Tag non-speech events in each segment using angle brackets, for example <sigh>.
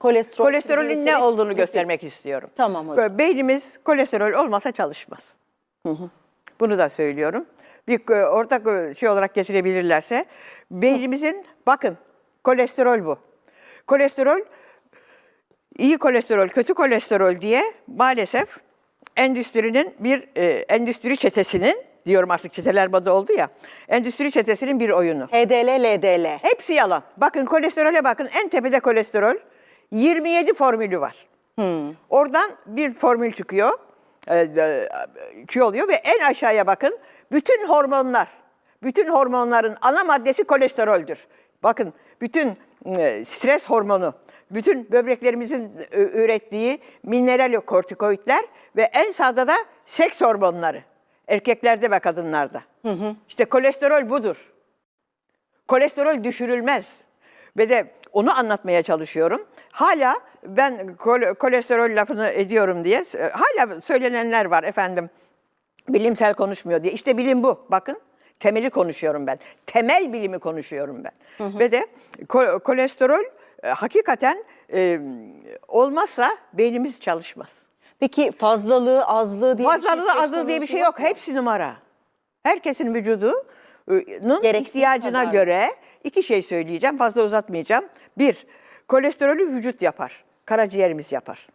Kolesterol, Kolesterolün ne trigliserit, olduğunu göstermek istiyorum. Tamam hocam. Beynimiz kolesterol olmasa çalışmaz. Bunu da söylüyorum. Bir e, ortak e, şey olarak getirebilirlerse beynimizin bakın kolesterol bu. Kolesterol iyi kolesterol, kötü kolesterol diye maalesef endüstrinin bir e, endüstri çetesinin diyorum artık çeteler moda oldu ya. Endüstri çetesinin bir oyunu. HDL, LDL. Hepsi yalan. Bakın kolesterole bakın. En tepede kolesterol. 27 formülü var. Oradan bir formül çıkıyor. Şey oluyor ve en aşağıya bakın. Bütün hormonlar, bütün hormonların ana maddesi kolesteroldür. Bakın bütün e, stres hormonu, bütün böbreklerimizin e, ürettiği mineral kortikoidler ve en sağda da seks hormonları. Erkeklerde ve kadınlarda. İşte kolesterol budur. Kolesterol düşürülmez. Ve de onu anlatmaya çalışıyorum. Hala ben kol- kolesterol lafını ediyorum diye e, hala söylenenler var efendim. Bilimsel konuşmuyor diye. İşte bilim bu. Bakın temeli konuşuyorum ben. Temel bilimi konuşuyorum ben. Ve de ko- kolesterol e, hakikaten e, olmazsa beynimiz çalışmaz. Peki fazlalığı, azlığı diye Fazlalığı bir şey azlığı diye bir şey yok. Hepsi numara. Herkesin vücudunun Gerektiği ihtiyacına kadar. göre iki şey söyleyeceğim. Fazla uzatmayacağım. Bir, kolesterolü vücut yapar. Karaciğerimiz yapar.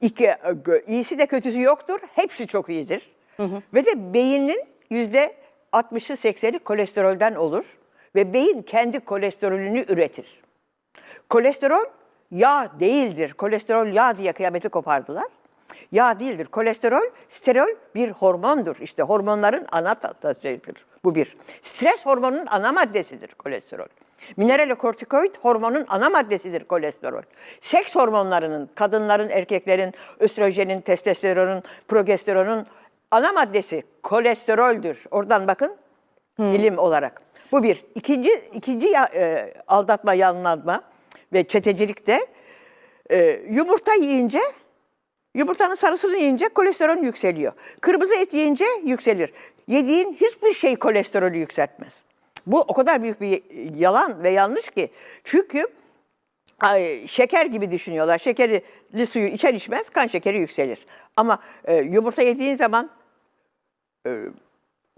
İki, e, gö- iyisi de kötüsü yoktur. Hepsi çok iyidir. Ve de beynin yüzde 60'ı 80'i kolesterolden olur. Ve beyin kendi kolesterolünü üretir. Kolesterol yağ değildir. Kolesterol yağ diye kıyameti kopardılar. Yağ değildir. Kolesterol, sterol bir hormondur. İşte hormonların ana tatlısıdır. Bu bir. Stres hormonunun ana maddesidir kolesterol. Mineral kortikoid hormonun ana maddesidir kolesterol. Seks hormonlarının, kadınların, erkeklerin, östrojenin, testosteronun, progesteronun ana maddesi kolesteroldür. Oradan bakın bilim olarak. Bu bir. İkinci, ikinci ya- e, aldatma, yanılma ve çetecilikte e, yumurta yiyince, yumurtanın sarısını yiyince kolesterol yükseliyor. Kırmızı et yiyince yükselir. Yediğin hiçbir şey kolesterolü yükseltmez. Bu o kadar büyük bir yalan ve yanlış ki. Çünkü ay, şeker gibi düşünüyorlar. Şekerli suyu içer içmez kan şekeri yükselir. Ama e, yumurta yediğin zaman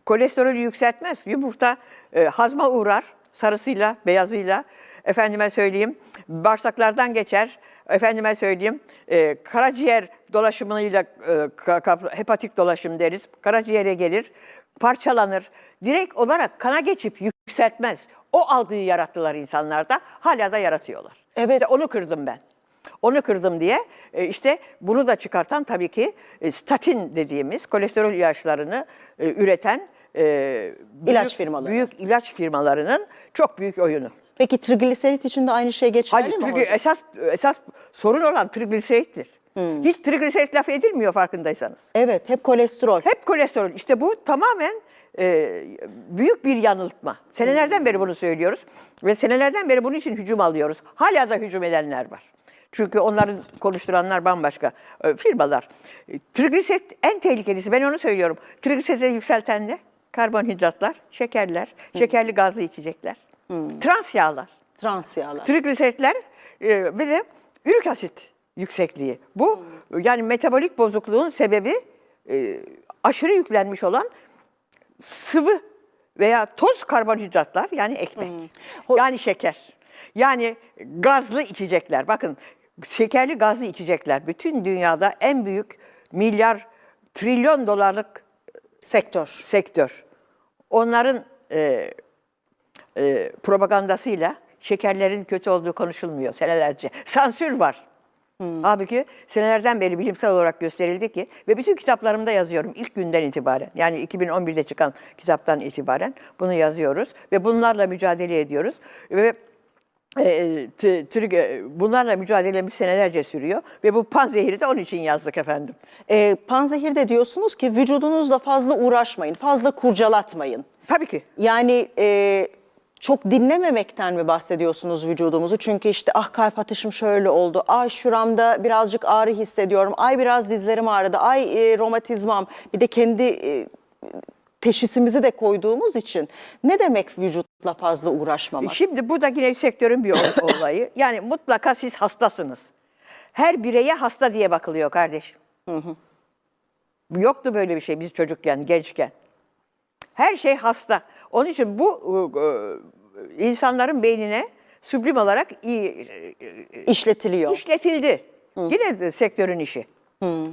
kolesterolü yükseltmez. Yumurta e, hazma uğrar sarısıyla, beyazıyla. Efendime söyleyeyim bağırsaklardan geçer. Efendime söyleyeyim e, karaciğer dolaşımıyla e, hepatik dolaşım deriz. Karaciğere gelir, parçalanır. Direkt olarak kana geçip yükseltmez. O algıyı yarattılar insanlarda. Hala da yaratıyorlar. Evet. İşte onu kırdım ben. Onu kırdım diye e, işte bunu da çıkartan tabii ki e, statin dediğimiz kolesterol ilaçlarını e, üreten büyük, İlaç firmaları. Büyük ilaç firmalarının çok büyük oyunu. Peki trigliserit için de aynı şey geçerli Hayır, mi hocam? esas esas sorun olan trigliserittir. Hmm. Hiç trigliserit laf edilmiyor farkındaysanız. Evet, hep kolesterol. Hep kolesterol. İşte bu tamamen e, büyük bir yanıltma. Senelerden beri bunu söylüyoruz ve senelerden beri bunun için hücum alıyoruz. Hala da hücum edenler var. Çünkü onların konuşturanlar bambaşka e, firmalar. E, Trigliserit en tehlikelisi. Ben onu söylüyorum. Trigliseridi yükselten ne? Karbonhidratlar, şekerler, şekerli gazlı içecekler, trans yağlar. Trans yağlar. Trigliseritler e, ve de ürik asit yüksekliği. Bu yani metabolik bozukluğun sebebi e, aşırı yüklenmiş olan sıvı veya toz karbonhidratlar yani ekmek. Ho- Yani şeker. Yani gazlı içecekler. Bakın şekerli gazlı içecekler bütün dünyada en büyük milyar trilyon dolarlık Sektör. sektör. Onların e, e, propagandasıyla şekerlerin kötü olduğu konuşulmuyor senelerce. Sansür var. Halbuki senelerden beri bilimsel olarak gösterildi ki ve bütün kitaplarımda yazıyorum ilk günden itibaren. Yani 2011'de çıkan kitaptan itibaren bunu yazıyoruz ve bunlarla mücadele ediyoruz ve e, e, bunlarla mücadelemiz senelerce sürüyor ve bu panzehiri de onun için yazdık efendim. Ee, panzehirde diyorsunuz ki vücudunuzla fazla uğraşmayın, fazla kurcalatmayın. Tabii ki. Yani e, çok dinlememekten mi bahsediyorsunuz vücudumuzu? Çünkü işte ah kalp atışım şöyle oldu, ay şuramda birazcık ağrı hissediyorum, ay biraz dizlerim ağrıdı, ay e, romatizmam. Bir de kendi e, teşhisimizi de koyduğumuz için ne demek vücutla fazla uğraşmamak? Şimdi burada yine sektörün bir ol- <coughs> olayı. Yani mutlaka siz hastasınız. Her bireye hasta diye bakılıyor kardeşim. Yoktu böyle bir şey biz çocukken, gençken. Her şey hasta. Onun için bu e, e, insanların beynine süblim olarak iyi, İşletiliyor. işletildi. Yine de sektörün işi.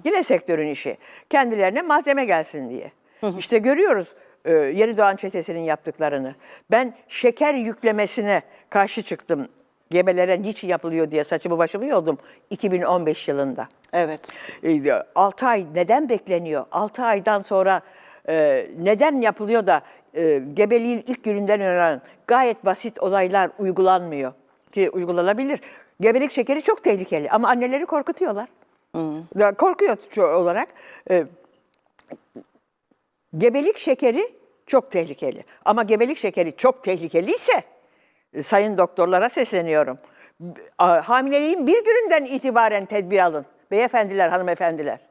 Yine sektörün işi. Kendilerine malzeme gelsin diye. İşte görüyoruz e, Yeni Doğan Çetesi'nin yaptıklarını. Ben şeker yüklemesine karşı çıktım. Gebelere niçin yapılıyor diye saçımı başımı yoldum 2015 yılında. Evet. 6 ay neden bekleniyor? 6 aydan sonra e, neden yapılıyor da e, gebeliğin ilk gününden öğrenen gayet basit olaylar uygulanmıyor ki uygulanabilir. Gebelik şekeri çok tehlikeli ama anneleri korkutuyorlar. Ya Korkuyor olarak. E, gebelik şekeri çok tehlikeli. Ama gebelik şekeri çok tehlikeliyse e, sayın doktorlara sesleniyorum. Hamileliğin bir gününden itibaren tedbir alın. Beyefendiler, hanımefendiler.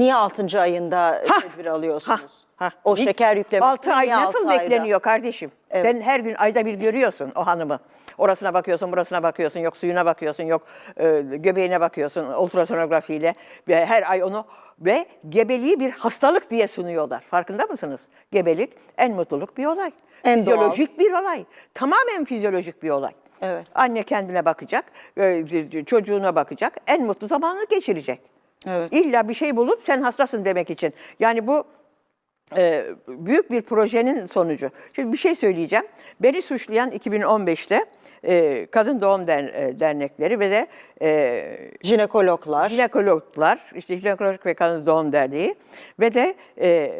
Niye 6. ayında Hah, tedbir alıyorsunuz? Ha, ha. O şeker yüklemesi Altı ay niye nasıl altı ayda? bekleniyor kardeşim? Sen her gün ayda bir görüyorsun o hanımı. Orasına bakıyorsun, burasına bakıyorsun, yok suyuna bakıyorsun, yok e, göbeğine bakıyorsun ultrasonografiyle. Her ay onu ve gebeliği bir hastalık diye sunuyorlar. Farkında mısınız? Gebelik en mutluluk bir olay. En fizyolojik bir olay. Tamamen fizyolojik bir olay. Evet. Anne kendine bakacak, e, çocuğuna bakacak, en mutlu zamanını geçirecek. Evet. İlla bir şey bulup sen hastasın demek için. Yani bu e, büyük bir projenin sonucu. Şimdi bir şey söyleyeceğim. Beni suçlayan 2015'te e, Kadın Doğum Der- e, Dernekleri ve de e, Jinekologlar. jinekologlar, işte Jinekolojik ve Kadın Doğum Derneği ve de e,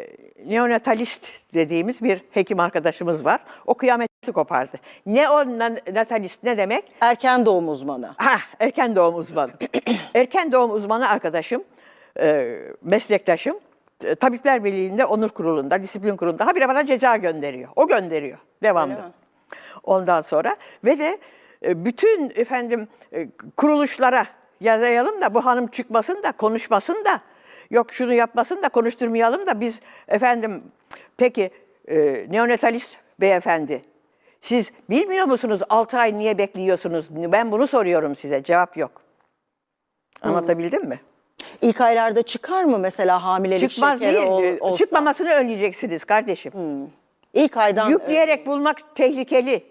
neonatalist dediğimiz bir hekim arkadaşımız var. O kıyameti kopardı. Neonatalist ne demek? Erken doğum uzmanı. Ha, erken doğum uzmanı. <clears throat> erken doğum uzmanı arkadaşım, e, meslektaşım, e, Tabipler Birliği'nde onur kurulunda, disiplin kurulunda habire bana ceza gönderiyor. O gönderiyor devamlı. Ondan sonra ve de e, bütün efendim e, kuruluşlara yazayalım da bu hanım çıkmasın da konuşmasın da yok şunu yapmasın da konuşturmayalım da biz efendim peki e, neonatalist beyefendi siz bilmiyor musunuz 6 ay niye bekliyorsunuz? Ben bunu soruyorum size. Cevap yok. Anlatabildim mi? İlk aylarda çıkar mı mesela hamilelik Çıkmaz şekeri değil. ol- olsa? Çıkmamasını önleyeceksiniz kardeşim. İlk aydan Yükleyerek bulmak tehlikeli.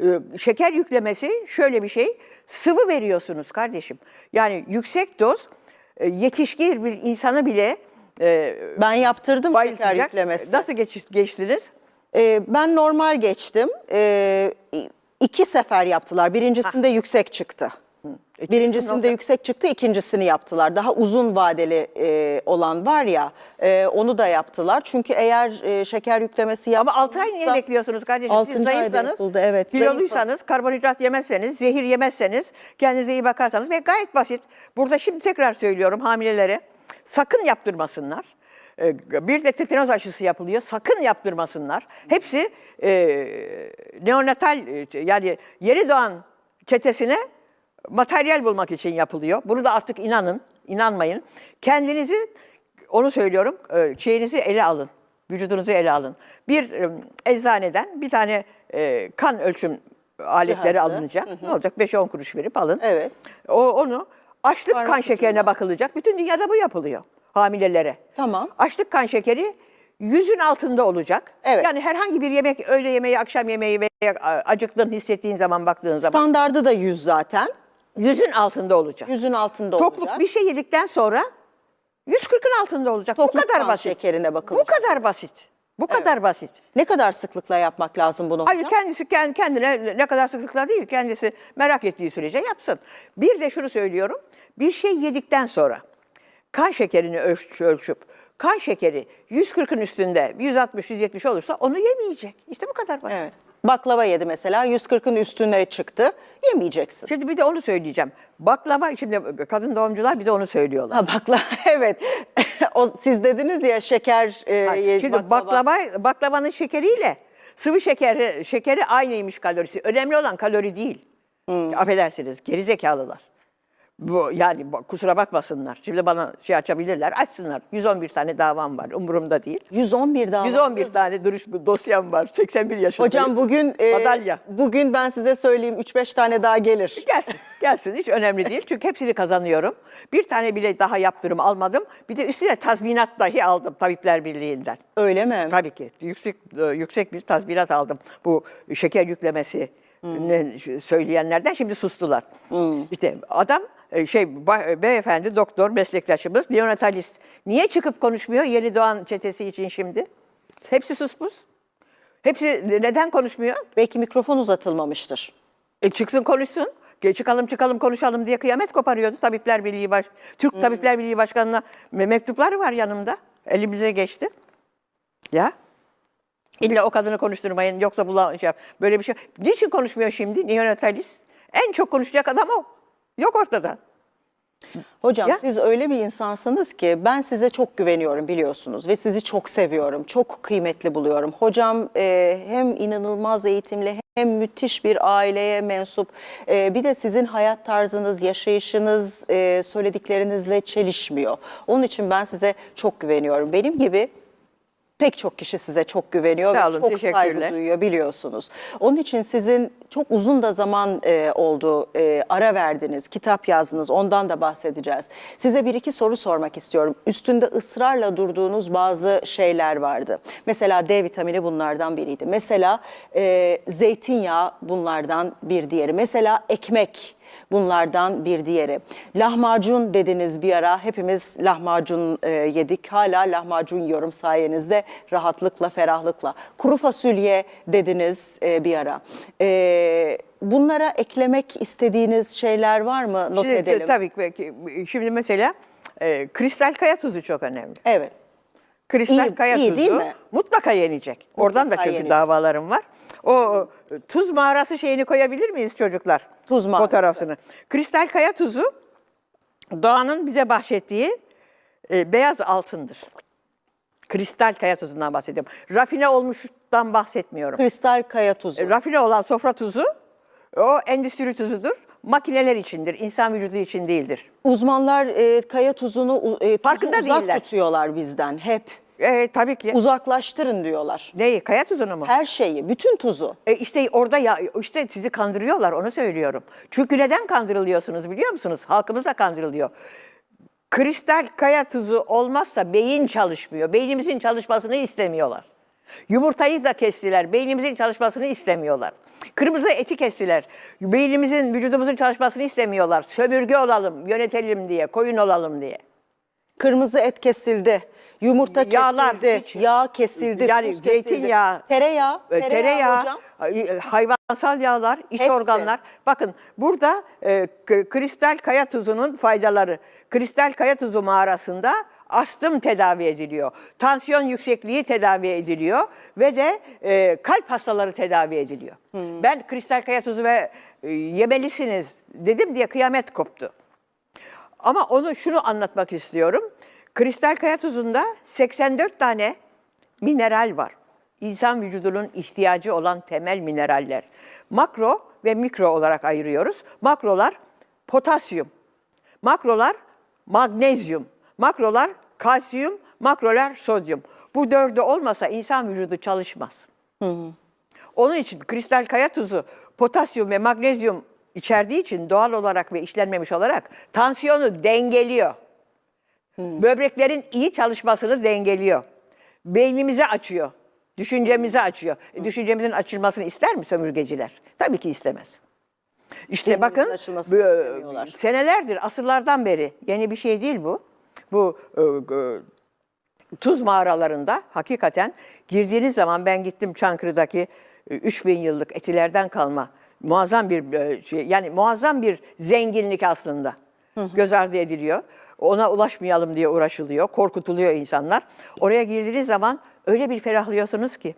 Ee, Şeker yüklemesi şöyle bir şey. Sıvı veriyorsunuz kardeşim. Yani yüksek doz e, yetişkin bir insanı bile e, ben yaptırdım şeker bayıltacak. yüklemesi. Nasıl geç, geçtiniz? Ee, ben normal geçtim. Ee, iki sefer yaptılar. Birincisinde yüksek çıktı. İkincisinde Birincisinde yüksek çıktı, ikincisini yaptılar. Daha uzun vadeli e, olan var ya, e, onu da yaptılar. Çünkü eğer e, şeker yüklemesi Ama yaptığınızda... 6 ay niye bekliyorsunuz kardeşim? Siz Altıncı ayda zayıfsanız, yapıldı, evet. kiloluysanız, karbonhidrat yemezseniz, zehir yemezseniz, kendinize iyi bakarsanız ve gayet basit. Burada şimdi tekrar söylüyorum hamilelere sakın yaptırmasınlar. Ee, Bir de tetanoz aşısı yapılıyor. Sakın yaptırmasınlar. Hepsi e, neonatal e, yani yeni doğan çetesine materyal bulmak için yapılıyor. Bunu da artık inanın, inanmayın. Kendinizi, onu söylüyorum, e, şeyinizi ele alın. Vücudunuzu ele alın. Bir e, eczaneden bir tane e, kan ölçüm aletleri Cihazı. alınacak. Ne olacak? 5-10 kuruş verip alın. Evet. O, onu açlık Parmak kan şekerine bakılacak. Bütün dünyada bu yapılıyor hamilelere. Tamam. Açlık kan şekeri yüzün altında olacak. Evet. Yani herhangi bir yemek, öğle yemeği, akşam yemeği veya acıktın hissettiğin zaman baktığın zaman Standardı da 100 zaten. yüzün altında olacak. Yüzün altında Tokluk olacak. bir şey yedikten sonra 140'ın altında olacak. Tokluk bu kadar basit. şekerine Bu bakılacak. kadar basit. Bu kadar basit. Ne kadar sıklıkla yapmak lazım bunu Hayır kendisi kend- kendine ne kadar sıklıkla değil kendisi merak ettiği sürece yapsın. Bir de şunu söylüyorum. Bir şey yedikten sonra kan şekerini ölç, ölçüp kan şekeri 140'ın üstünde 160-170 olursa onu yemeyecek. İşte bu kadar basit. Evet. Baklava yedi mesela 140'ın üstüne çıktı. Yemeyeceksin. Şimdi bir de onu söyleyeceğim. Baklava şimdi kadın doğumcular bir de onu söylüyorlar. Ha bakla <laughs> evet. o siz dediniz ya şeker e, Hayır, Şimdi baklava. baklavanın şekeriyle sıvı şekeri şekeri aynıymış kalorisi. Önemli olan kalori değil. Affedersiniz geri zekalılar. Bu yani kusura bakmasınlar. Şimdi bana şey açabilirler. Açsınlar. 111 tane davam var. Umurumda değil. 111 dava. 111 tane duruş dosyam var. 81 yaşındayım. Hocam bugün e, Madalya. bugün ben size söyleyeyim 3-5 tane daha gelir. Gelsin, gelsin. Hiç önemli değil. Çünkü hepsini kazanıyorum. Bir tane bile daha yaptırım almadım. Bir de üstüne tazminat dahi aldım Tabipler Birliği'nden. Öyle mi? Tabii ki. Yüksek e, yüksek bir tazminat aldım. Bu şeker yüklemesi ne- söyleyenlerden şimdi sustular. İşte adam e, şey ba- beyefendi doktor meslektaşımız neonatalist. Niye çıkıp konuşmuyor yeni doğan çetesi için şimdi? Hepsi suspus. Hepsi neden konuşmuyor? Belki mikrofon uzatılmamıştır. E çıksın konuşsun. Çıkalım çıkalım konuşalım diye kıyamet koparıyordu Tabipler Birliği baş Türk Tabipler Birliği Başkanı'na me- mektupları var yanımda. Elimize geçti. Ya. İlla o kadını konuşturmayın yoksa bula şey yap- böyle bir şey. Niçin konuşmuyor şimdi neonatalist? En çok konuşacak adam o. Yok ortada. Hocam Ya. siz öyle bir insansınız ki ben size çok güveniyorum biliyorsunuz ve sizi çok seviyorum. Çok kıymetli buluyorum. Hocam e, hem inanılmaz eğitimli hem müthiş bir aileye mensup. E, bir de sizin hayat tarzınız, yaşayışınız e, söylediklerinizle çelişmiyor. Onun için ben size çok güveniyorum. Benim gibi pek çok kişi size çok güveniyor Sağ ve olun, çok saygı duyuyor biliyorsunuz. Onun için sizin çok uzun da zaman e, oldu e, ara verdiniz, kitap yazdınız ondan da bahsedeceğiz. Size bir iki soru sormak istiyorum. Üstünde ısrarla durduğunuz bazı şeyler vardı. Mesela D vitamini bunlardan biriydi. Mesela e, zeytinyağı bunlardan bir diğeri. Mesela ekmek bunlardan bir diğeri. Lahmacun dediniz bir ara. Hepimiz lahmacun e, yedik. Hala lahmacun yiyorum sayenizde rahatlıkla, ferahlıkla. Kuru fasulye dediniz e, bir ara. E, bunlara eklemek istediğiniz şeyler var mı? Not Şimdi, edelim. Tabii ki. Şimdi mesela e, kristal kaya tuzu çok önemli. Evet. Kristal İyi- kaya iyi tuzu değil mi? mutlaka yenecek. Oradan da Mutlaka çünkü yenecek. davalarım var. O tuz mağarası şeyini koyabilir miyiz çocuklar? Tuz mağarası. Fotoğrafını. Kristal kaya tuzu doğanın bize bahşettiği e, beyaz altındır. Kristal kaya tuzundan bahsediyorum. Rafine olmuştan bahsetmiyorum. Kristal kaya tuzu. E, Rafine olan sofra tuzu o endüstri tuzudur. Makineler içindir. insan vücudu için değildir. Uzmanlar e, kaya tuzunu e, tuzu Farkında uzak değiller. tutuyorlar bizden hep. E, tabii ki. Uzaklaştırın diyorlar. Neyi? Kaya tuzunu mu? Her şeyi, bütün tuzu. E işte orada ya işte sizi kandırıyorlar onu söylüyorum. Çünkü neden kandırılıyorsunuz biliyor musunuz? Halkımız da kandırılıyor. Kristal kaya tuzu olmazsa beyin çalışmıyor. Beynimizin çalışmasını istemiyorlar. Yumurtayı da kestiler. Beynimizin çalışmasını istemiyorlar. Kırmızı eti kestiler. Beynimizin, vücudumuzun çalışmasını istemiyorlar. Sömürge olalım, yönetelim diye, koyun olalım diye. Kırmızı et kesildi. Yumurta Yağlar kesildi. hiç- Yağ kesildi. Yani tuz kesildi. zeytinyağı, Tereyağı. E, Tereyağı, tereyağı, hocam. e, hayvansal yağlar, iç Hepsi. organlar. Bakın burada e, k- kristal kaya tuzunun faydaları. Kristal kaya tuzu mağarasında astım tedavi ediliyor. Tansiyon yüksekliği tedavi ediliyor ve de e, kalp hastaları tedavi ediliyor. Ben kristal kaya tuzu ve e, yemelisiniz dedim diye kıyamet koptu. Ama onu şunu anlatmak istiyorum. Kristal kaya tuzunda 84 tane mineral var. İnsan vücudunun ihtiyacı olan temel mineraller. Makro ve mikro olarak ayırıyoruz. Makrolar potasyum, makrolar magnezyum, makrolar kalsiyum, makrolar sodyum. Bu dördü olmasa insan vücudu çalışmaz. Onun için kristal kaya tuzu potasyum ve magnezyum içerdiği için doğal olarak ve işlenmemiş olarak tansiyonu dengeliyor. Böbreklerin iyi çalışmasını dengeliyor. Beynimizi açıyor. Düşüncemizi açıyor. E, düşüncemizin açılmasını ister mi sömürgeciler? Tabii ki istemez. İşte bakın istemiyorlar. senelerdir, asırlardan beri yeni bir şey değil bu. Bu e, e, tuz mağaralarında hakikaten girdiğiniz zaman ben gittim Çankırı'daki e, 3000 yıllık etilerden kalma muazzam bir e, şey yani muazzam bir zenginlik aslında. Göz ardı ediliyor. Ona ulaşmayalım diye uğraşılıyor. Korkutuluyor insanlar. Oraya girdiğiniz zaman öyle bir ferahlıyorsunuz ki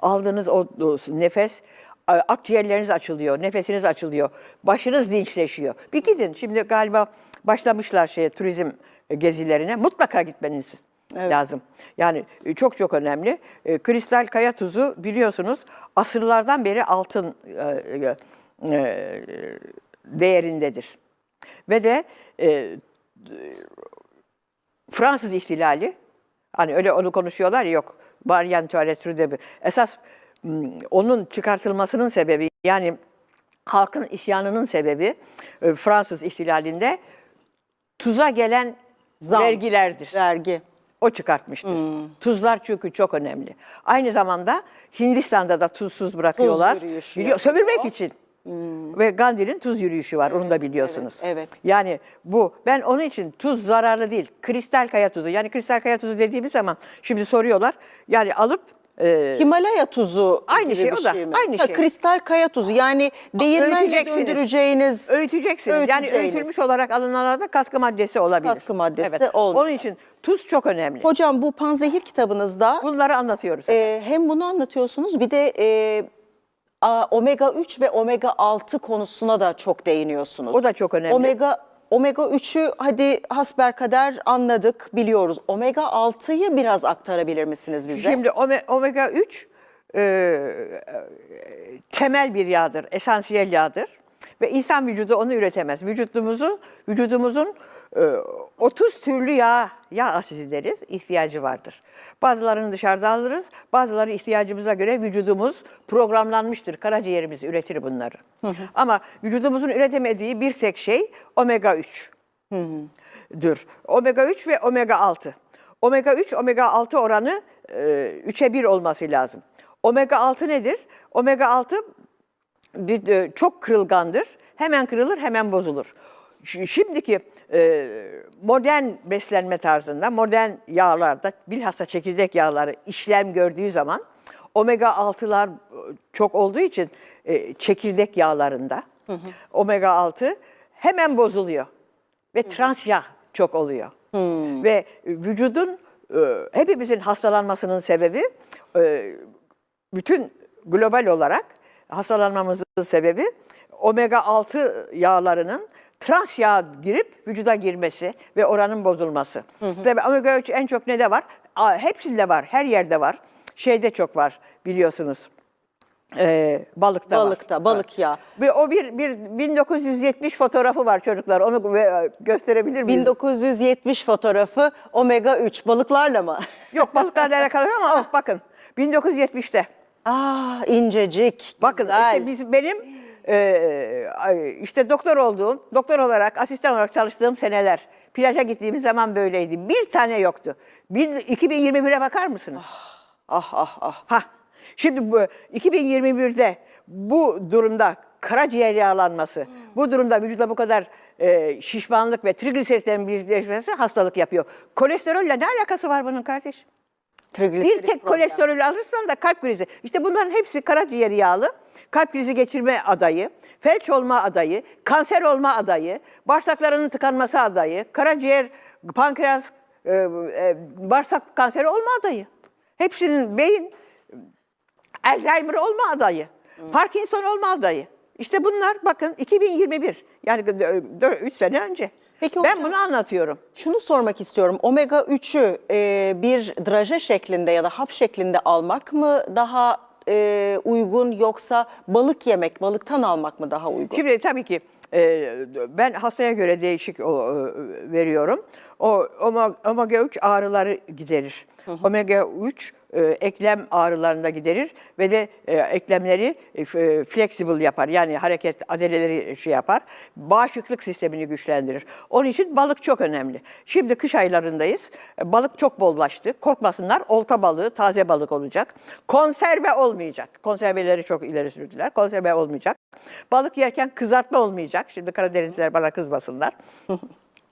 aldığınız o, nefes akciğerleriniz açılıyor, nefesiniz açılıyor, başınız dinçleşiyor. Bir gidin. Şimdi galiba başlamışlar şey turizm gezilerine. Mutlaka gitmeniz lazım. Yani e, çok çok önemli. E, Kristal kaya tuzu biliyorsunuz asırlardan beri altın e, değerindedir. Ve de Fransız ihtilali, hani öyle onu konuşuyorlar ya yok, Marianne Antoinette de esas m, onun çıkartılmasının sebebi yani halkın isyanının sebebi e, Fransız ihtilalinde tuza gelen Zam. vergilerdir. Vergi. O çıkartmıştır. Tuzlar çünkü çok önemli. Aynı zamanda Hindistan'da da tuzsuz bırakıyorlar. yürüyüşü Biliyor, sömürmek için. Ve Gandhi'nin tuz yürüyüşü var, onu da biliyorsunuz. evet, evet. Yani bu, ben onun için tuz zararlı değil. Kristal kaya tuzu. Yani kristal kaya tuzu dediğimiz zaman şimdi soruyorlar. Yani alıp e, Himalaya tuzu Aynı gibi şey, bir o da, şey mi? aynı şey. Kristal kaya tuzu yani değirmenle döndüreceğiniz öğüteceksiniz. Yani öğütülmüş olarak alınanlarda katkı maddesi olabilir. Katkı maddesi evet. olmuyor. Onun için tuz çok önemli. Hocam bu panzehir kitabınızda Bunları anlatıyoruz. e, hem bunu anlatıyorsunuz bir de e, omega 3 ve omega 6 konusuna da çok değiniyorsunuz. O da çok önemli. Omega omega 3'ü hadi hasbelkader anladık, biliyoruz. Omega 6'yı biraz aktarabilir misiniz bize? Şimdi ome- omega 3 e, temel bir yağdır, esansiyel yağdır ve insan vücudu onu üretemez. Vücudumuzu vücudumuzun e, 30 türlü yağ yağ asidi deriz ihtiyacı vardır. Bazılarını dışarıda alırız, bazıları ihtiyacımıza göre vücudumuz programlanmıştır. Karaciğerimiz üretir bunları. Ama vücudumuzun üretemediği bir tek şey omega 3 dür. Omega 3 ve omega 6. Omega 3, omega 6 oranı e, 3'e 1 olması lazım. Omega 6 nedir? Omega 6 bir, e, çok kırılgandır. Hemen kırılır, hemen bozulur. Şimdiki e, modern beslenme tarzında, modern yağlarda, bilhassa çekirdek yağları işlem gördüğü zaman omega 6'lar çok olduğu için e, çekirdek yağlarında omega 6 hemen bozuluyor ve trans yağ çok oluyor. Ve vücudun e, hepimizin hastalanmasının sebebi e, bütün global olarak hastalanmamızın sebebi omega 6 yağlarının trans yağ girip vücuda girmesi ve oranın bozulması. Ve omega 3 en çok ne de var? Aa, Hepsinde var, her yerde var. Şeyde çok var biliyorsunuz. Ee, balıkta, var. Balıkta, balık yağı. Ve o bir, bir 1970 fotoğrafı var çocuklar. Onu e, gösterebilir miyiz? 1970 fotoğrafı omega 3 balıklarla mı? <laughs> Yok balıklarla alakalı ama oh, bakın 1970'te. Ah incecik, Bakın güzel. işte biz, benim e, ay, işte doktor olduğum, doktor olarak, asistan olarak çalıştığım seneler. Plaja gittiğimiz zaman böyleydi. Bir tane yoktu. Bir, 2021'e bakar mısınız? Ah ah ah. Ha. Şimdi bu 2021'de bu durumda karaciğer yağlanması, bu durumda vücuda bu kadar e, şişmanlık ve trigliseritlerin birleşmesi hastalık yapıyor. Kolesterolle ne alakası var bunun kardeş? Bir tek problem. kolesterol alırsan da kalp krizi. İşte bunların hepsi karaciğer yağlı. Kalp krizi geçirme adayı, felç olma adayı, kanser olma adayı, bağırsaklarının tıkanması adayı, karaciğer, pankreas, e, e, bağırsak kanseri olma adayı. Hepsinin beyin Alzheimer olma adayı, Parkinson olma adayı. İşte bunlar bakın 2021 yani 3 sene önce. Peki ben hocam- bunu anlatıyorum. Şunu sormak istiyorum. Omega 3'ü e, bir draje şeklinde ya da hap şeklinde almak mı daha e, uygun yoksa balık yemek, balıktan almak mı daha uygun? Şimdi tabii ki e, ben hastaya göre değişik o, e, veriyorum. O oma- omega 3 ağrıları giderir. Omega 3 e, eklem ağrılarını da giderir ve de e, eklemleri e, f- flexible yapar. Yani hareket adeleleri şey yapar. Bağışıklık sistemini güçlendirir. Onun için balık çok önemli. Şimdi kış aylarındayız. E, Balık çok bollaştı. Korkmasınlar. Olta balığı, taze balık olacak. Konserve olmayacak. Konserveleri çok ileri sürdüler. Konserve olmayacak. Balık yerken kızartma olmayacak. Şimdi Karadenizliler bana kızmasınlar. <laughs>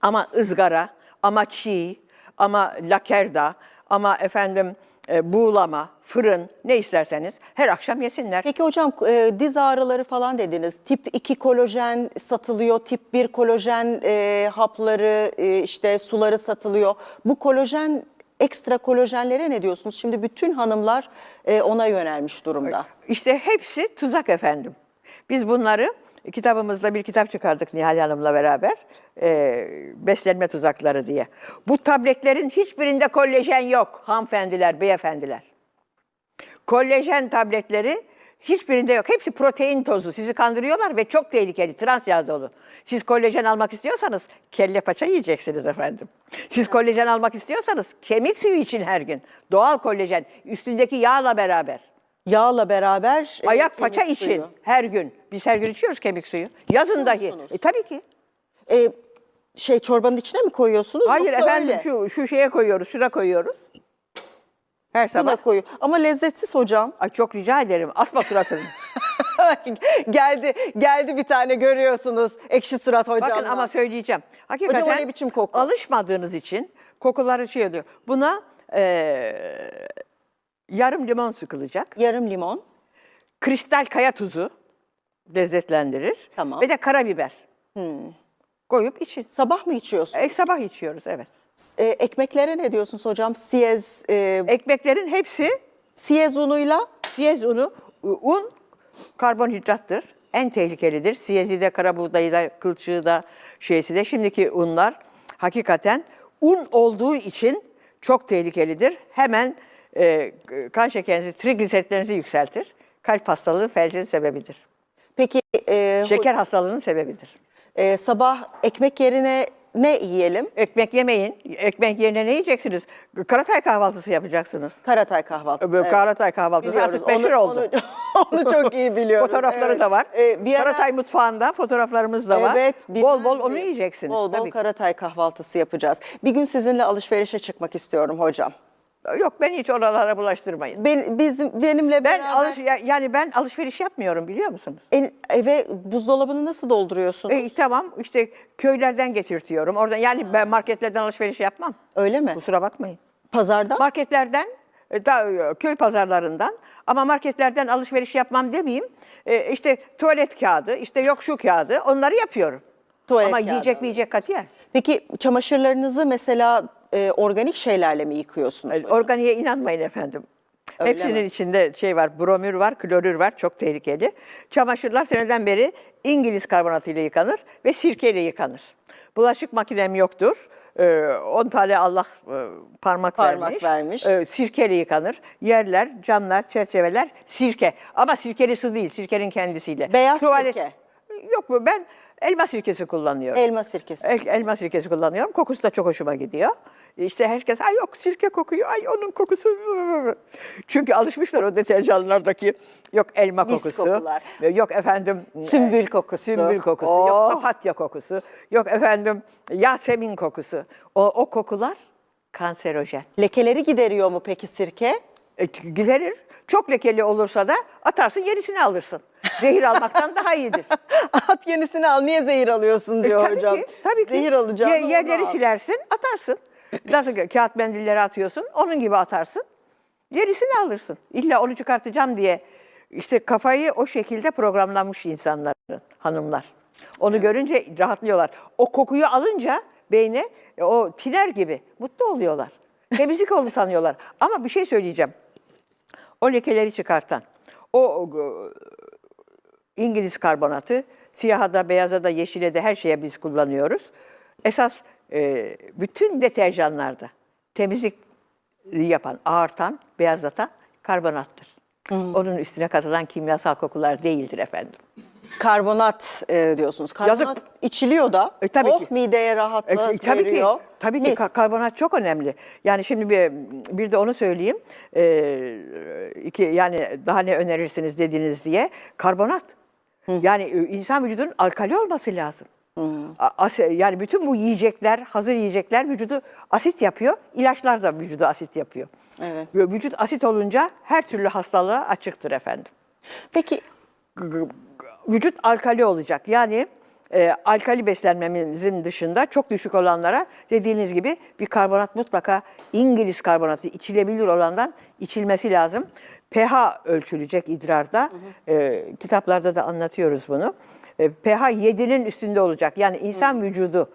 ama ızgara, ama çiğ, ama lakerda, ama efendim e, buğulama, fırın ne isterseniz her akşam yesinler. Peki hocam e, diz ağrıları falan dediniz. Tip 2 kolajen satılıyor, tip 1 kolajen e, hapları, e, işte suları satılıyor. Bu kolajen ekstra kolajenlere ne diyorsunuz? Şimdi bütün hanımlar e, ona yönelmiş durumda. İşte hepsi tuzak efendim. Biz bunları kitabımızda bir kitap çıkardık Nihal Hanım'la beraber. e, beslenme tuzakları diye. Bu tabletlerin hiçbirinde kollajen yok hanımefendiler, beyefendiler. Kollajen tabletleri Hiçbirinde yok. Hepsi protein tozu. Sizi kandırıyorlar ve çok tehlikeli. Trans yağ dolu. Siz kolajen almak istiyorsanız kelle paça yiyeceksiniz efendim. Siz kolajen almak istiyorsanız kemik suyu için her gün. Doğal kolajen. Üstündeki yağla beraber. Yağla beraber e, Ayak kemik paça suyu. için her gün. Biz her gün içiyoruz kemik suyu. Yazın dahi. musunuz? E, tabii ki. E, şey çorbanın içine mi koyuyorsunuz? Hayır yoksa efendim öyle? şu, şu şeye koyuyoruz, şuna koyuyoruz. Her sabah. Buna koyu. Ama lezzetsiz hocam. Ay çok rica ederim. Asma suratını. <laughs> geldi geldi bir tane görüyorsunuz. Ekşi surat hocam. Bakın ama söyleyeceğim. Hakikaten o ne biçim koku? alışmadığınız için kokuları şey oluyor. Buna eee, yarım limon sıkılacak. yarım limon. Kristal kaya tuzu lezzetlendirir. Tamam. Ve de karabiber. Koyup için. Sabah mı içiyorsun? E, sabah içiyoruz evet. E, ekmeklere ne diyorsunuz hocam? Siyez, e, Ekmeklerin hepsi siyez unuyla siyez unu, un karbonhidrattır. En tehlikelidir. Siyezi de, karabuğdayı da, kılçığı da, şeysi de. Şimdiki unlar hakikaten un olduğu için çok tehlikelidir. Hemen e, kan şekerinizi, trigliseritlerinizi yükseltir. Kalp hastalığı felcin sebebidir. peki e, Şeker hastalığının sebebidir. e, sabah ekmek yerine ne yiyelim? Ekmek yemeyin. Ekmek yerine ne yiyeceksiniz? Karatay kahvaltısı yapacaksınız. Karatay kahvaltısı. evet. Karatay kahvaltısı artık meşhur onu, oldu. Onu, <laughs> onu çok iyi biliyoruz. Fotoğrafları Evet. da var. E, bir ara- Karatay mutfağında fotoğraflarımız da var. Evet, bol bol onu mi? yiyeceksiniz. Bol bol tabii ki. Karatay kahvaltısı yapacağız. Bir gün sizinle alışverişe çıkmak istiyorum hocam. Yok beni hiç oralara bulaştırmayın. Ben, bizim, benimle Ben beraber alış ya- yani ben alışveriş yapmıyorum biliyor musunuz? en- eve buzdolabını nasıl dolduruyorsunuz? E, tamam işte köylerden getirtiyorum. Oradan yani ben marketlerden alışveriş yapmam. Öyle mi? Kusura bakmayın. Pazarda? Marketlerden e, da, e, köy pazarlarından ama marketlerden alışveriş yapmam demeyeyim. E, işte tuvalet kağıdı, işte yok şu kağıdı onları yapıyorum. Tuvalet ama kağıdı yiyecek mi yiyecek katiyen. Peki çamaşırlarınızı mesela e, organik şeylerle mi yıkıyorsunuz? E, Organiğe inanmayın efendim. Öyle Hepsinin mi? içinde şey var, bromür var, klorür var, çok tehlikeli. Çamaşırlar seneden beri İngiliz karbonatıyla yıkanır ve sirkeyle yıkanır. Bulaşık makinem yoktur. 10 tane Allah e, parmak, Parmak vermiş. vermiş. E, sirkeyle yıkanır. Yerler, camlar, çerçeveler sirke. Ama sirkeli su değil, sirkenin kendisiyle. Beyaz sirke. Yok mu? Ben elma sirkesi kullanıyorum. Elma sirkesi. El- elma sirkesi kullanıyorum. Kokusu da çok hoşuma gidiyor. İşte herkes ay yok sirke kokuyor, ay onun kokusu. Çünkü alışmışlar o deterjanlardaki yok elma Mis kokusu, kokular. yok efendim Sümbül kokusu. sümbül kokusu, Oh. yok papatya kokusu, yok efendim yasemin kokusu. O, o kokular kanserojen. Lekeleri gideriyor mu peki sirke? E, giderir. Çok lekeli olursa da atarsın yenisini alırsın. Zehir almaktan daha iyidir. <laughs> At yenisini al. Niye zehir alıyorsun E, diyor tabii hocam. Ki, tabii ki. Zehir alacağım. Ye- yerleri silersin, atarsın. Nasıl kağıt mendilleri atıyorsun, onun gibi atarsın. Yerisini alırsın. İlla onu çıkartacağım diye. işte kafayı o şekilde programlanmış insanların, hanımlar. Onu görünce rahatlıyorlar. O kokuyu alınca beyne e, o tiner gibi mutlu oluyorlar. Temizlik oldu sanıyorlar. Ama bir şey söyleyeceğim. O lekeleri çıkartan, o e, İngiliz karbonatı, siyaha da, beyaza da, yeşile de her şeye biz kullanıyoruz. Esas e, bütün deterjanlarda temizlik yapan, ağırtan, beyazlatan karbonattır. Onun üstüne katılan kimyasal kokular değildir efendim. Karbonat e, diyorsunuz. Karbonat Yazık. içiliyor da. E, tabii oh, ki. mideye E, rahatlık tabii ki, veriyor. tabii ki Mis. ka- karbonat çok önemli. Yani şimdi bir, bir de onu söyleyeyim. Ee, iki, yani daha ne önerirsiniz dediniz diye. Karbonat. Yani e, insan vücudunun alkali olması lazım. As- yani bütün bu yiyecekler, hazır yiyecekler vücudu asit yapıyor. İlaçlar da vücudu asit yapıyor. Evet. Ve Vücut asit olunca her türlü hastalığa açıktır efendim Peki vücut alkali olacak. Yani e, alkali beslenmemizin dışında çok düşük olanlara dediğiniz gibi bir karbonat mutlaka İngiliz karbonatı içilebilir olandan içilmesi lazım. pH ölçülecek idrarda. E, kitaplarda da anlatıyoruz bunu. E, pH 7'nin üstünde olacak. Yani insan vücudu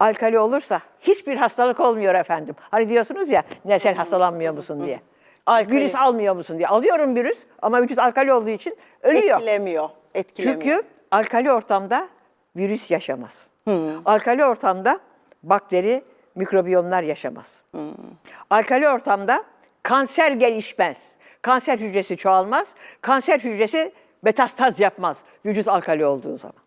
alkali olursa hiçbir hastalık olmuyor efendim. Hani diyorsunuz ya sen hastalanmıyor musun diye. Alkali. Virüs almıyor musun diye. Alıyorum virüs ama vücut alkali olduğu için ölüyor. etkilemiyor. etkilemiyor. Çünkü alkali ortamda virüs yaşamaz. Alkali ortamda bakteri, mikrobiyomlar yaşamaz. Alkali ortamda kanser gelişmez. Kanser hücresi çoğalmaz. Kanser hücresi metastaz yapmaz vücut alkali olduğu zaman.